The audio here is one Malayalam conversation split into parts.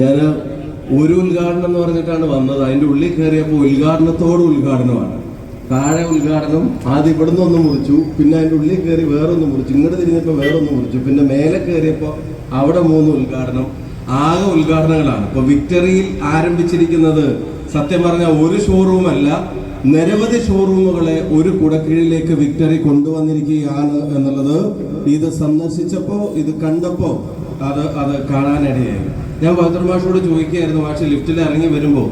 ഞാൻ ഒരു ഉദ്ഘാടനം എന്ന് പറഞ്ഞിട്ടാണ് വന്നത്. അതിന്റെ ഉള്ളിൽ കയറിയപ്പോൾ ഉദ്ഘാടനത്തോട് ഉദ്ഘാടനമാണ്. താഴെ ഉദ്ഘാടനം ആദ്യം ഇവിടുന്ന് ഒന്ന് മുറിച്ചു പിന്നെ അതിന്റെ ഉള്ളിൽ കയറി വേറൊന്ന് മുറിച്ചു ഇങ്ങോട്ട് തിരിഞ്ഞപ്പോൾ വേറൊന്ന് മുറിച്ചു പിന്നെ മേലെ കയറിയപ്പോൾ അവിടെ മൂന്ന് ഉദ്ഘാടനം ആകെ ഉദ്ഘാടനങ്ങളാണ്. ഇപ്പൊ വിക്ടറിയിൽ ആരംഭിച്ചിരിക്കുന്നത് സത്യം പറഞ്ഞ ഒരു ഷോറൂമല്ല നിരവധി ഷോറൂമുകളെ ഒരു കുടക്കീഴിലേക്ക് വിക്ടറി കൊണ്ടുവന്നിരിക്കുകയാണ് എന്നുള്ളത് ഇത് സന്ദർശിച്ചപ്പോ ഇത് കണ്ടപ്പോ അത് അത് കാണാനിടയായി. ഞാൻ ഭദ്രമാഷോട് മാഷോട് ചോദിക്കുകയായിരുന്നു മാഷ് ലിഫ്റ്റിൽ ഇറങ്ങി വരുമ്പോൾ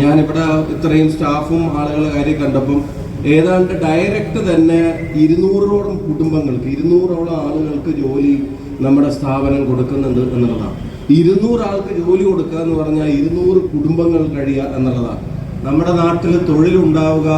ഞാനിവിടെ ഇത്രയും സ്റ്റാഫും ആളുകളെ കാര്യം കണ്ടപ്പം ഏതാണ്ട് ഡയറക്റ്റ് തന്നെ ഇരുന്നൂറോളം കുടുംബങ്ങൾക്ക് ഇരുന്നൂറോളം ആളുകൾക്ക് ജോലി നമ്മുടെ സ്ഥാപനം കൊടുക്കുന്നുണ്ട് എന്നുള്ളതാണ്. ഇരുന്നൂറ് ആൾക്ക് ജോലി കൊടുക്കുക എന്ന് പറഞ്ഞാൽ ഇരുന്നൂറ് കുടുംബങ്ങൾ കഴിയുക എന്നുള്ളതാണ്. നമ്മുടെ നാട്ടിൽ തൊഴിലുണ്ടാവുക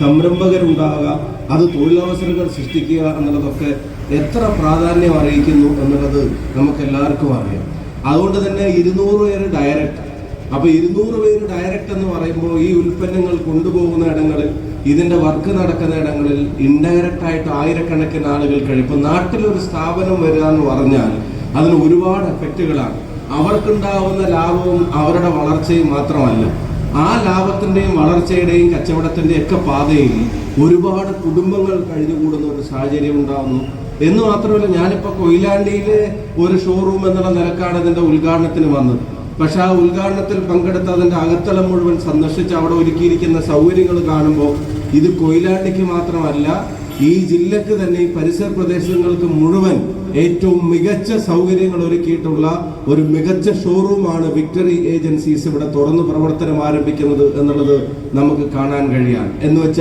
സംരംഭകരുണ്ടാവുക അത് തൊഴിലവസരങ്ങൾ സൃഷ്ടിക്കുക എന്നുള്ളതൊക്കെ എത്ര പ്രാധാന്യം അറിയിക്കുന്നു എന്നുള്ളത് നമുക്ക് എല്ലാവർക്കും അറിയാം. അതുകൊണ്ട് തന്നെ ഇരുന്നൂറ് പേര് ഡയറക്റ്റ് അപ്പൊ ഇരുന്നൂറ് പേര് ഡയറക്റ്റ് എന്ന് പറയുമ്പോൾ ഈ ഉൽപ്പന്നങ്ങൾ കൊണ്ടുപോകുന്ന ഇടങ്ങളിൽ ഇതിന്റെ വർക്ക് നടക്കുന്ന ഇടങ്ങളിൽ ഇൻഡയറക്റ്റ് ആയിട്ട് ആയിരക്കണക്കിന് ആളുകൾ കഴിയും. ഇപ്പൊ നാട്ടിലൊരു സ്ഥാപനം വരിക എന്ന് പറഞ്ഞാൽ അതിന് ഒരുപാട് എഫക്റ്റുകളാണ് അവർക്കുണ്ടാവുന്ന ലാഭവും അവരുടെ വളർച്ചയും മാത്രമല്ല ആ ലാഭത്തിന്റെയും വളർച്ചയുടെയും കച്ചവടത്തിന്റെയും ഒക്കെ പാതയിൽ ഒരുപാട് കുടുംബങ്ങൾ കഴിഞ്ഞുകൂടുന്ന ഒരു സാഹചര്യം ഉണ്ടാകുന്നു എന്ന് മാത്രമല്ല ഞാനിപ്പോ കൊയിലാണ്ടിയിലെ ഒരു ഷോറൂം എന്നുള്ള നിലക്കാണ് ഇതിന്റെ ഉദ്ഘാടനത്തിന് വന്നത്. പക്ഷെ ആ ഉദ്ഘാടനത്തിൽ പങ്കെടുത്ത് അതിന്റെ അകത്തളം മുഴുവൻ സന്ദർശിച്ച് അവിടെ ഒരുക്കിയിരിക്കുന്ന സൗകര്യങ്ങൾ കാണുമ്പോൾ ഇത് കൊയിലാണ്ടിക്ക് മാത്രമല്ല ഈ ജില്ലക്ക് തന്നെ ഈ പരിസര പ്രദേശങ്ങൾക്ക് മുഴുവൻ ഏറ്റവും മികച്ച സൗകര്യങ്ങൾ ഒരുക്കിയിട്ടുള്ള ഒരു മികച്ച ഷോറൂമാണ് വിക്ടറി ഏജൻസീസ് ഇവിടെ തുറന്നു പ്രവർത്തനം ആരംഭിക്കുന്നത് എന്നുള്ളത് നമുക്ക് കാണാൻ കഴിയാൻ. എന്ന് വെച്ചാൽ